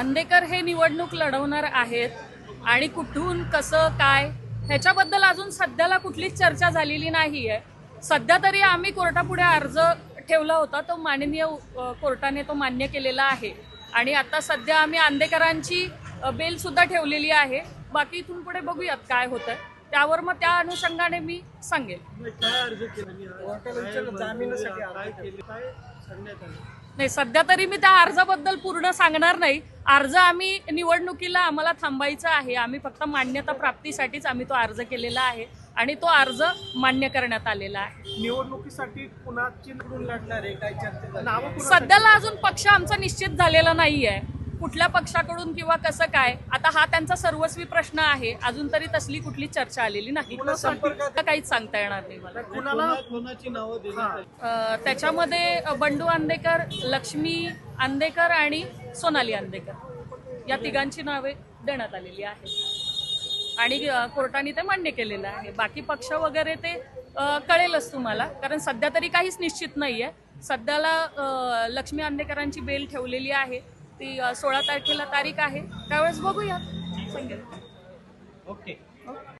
अंदेकर हे निवडणूक लढवणार आहेत आणि कुठून कसं काय ह्याच्याबद्दल अजून सध्याला कुठलीच चर्चा झालेली नाही आहे सध्या तरी आम्ही कोर्टापुढे अर्ज ठेवला होता तो माननीय कोर्टाने तो मान्य केलेला आहे. आणि आता सध्या आम्ही आंदेकरांची अ, बेल सुद्धा ठेवलेली आहे. बाकी इथून पुढे बघूयात काय होतंय. त्यावर मग त्या अनुषंगाने मी सांगेल. नाही सध्या तरी मी त्या अर्जाबद्दल पूर्ण सांगणार नाही. अर्ज आम्ही निवडणुकीला आम्हाला थांबायचा आहे. आम्ही फक्त मान्यता प्राप्तीसाठीच आम्ही तो अर्ज केलेला आहे आणि तो अर्ज मान्य करण्यात आलेला आहे. निवडणुकीसाठी निवडून लढणार आहे? काय चर्चा सध्याला अजून पक्ष आमचा निश्चित झालेला नाही आहे कुठल्या पक्षाकडून किंवा कसं काय? आता हा त्यांचा सर्वस्वी प्रश्न आहे. अजून तरी तसली कुठली चर्चा आलेली नाही. काहीच सांगता येणार नाही मला. कुणाला कोणाची नावं देण्यात आली? अ, त्याच्यामध्ये बंडू आंदेकर लक्ष्मी आंदेकर आणि सोनाली आंदेकर. या तिघांची नावे देण्यात आलेली आहेत. आणि कोर्टाने ते मान्य केलेलं आहे. बाकी पक्ष वगैरे ते कळेलच तुम्हाला. कारण सध्या तरी काहीच निश्चित नाही आहे सध्याला लक्ष्मी आंदेकरांची बेल ठेवलेली आहे. ती सोळा तारखेला तारीख आहे. त्यावेळेस बघूया. सांगेल ओके.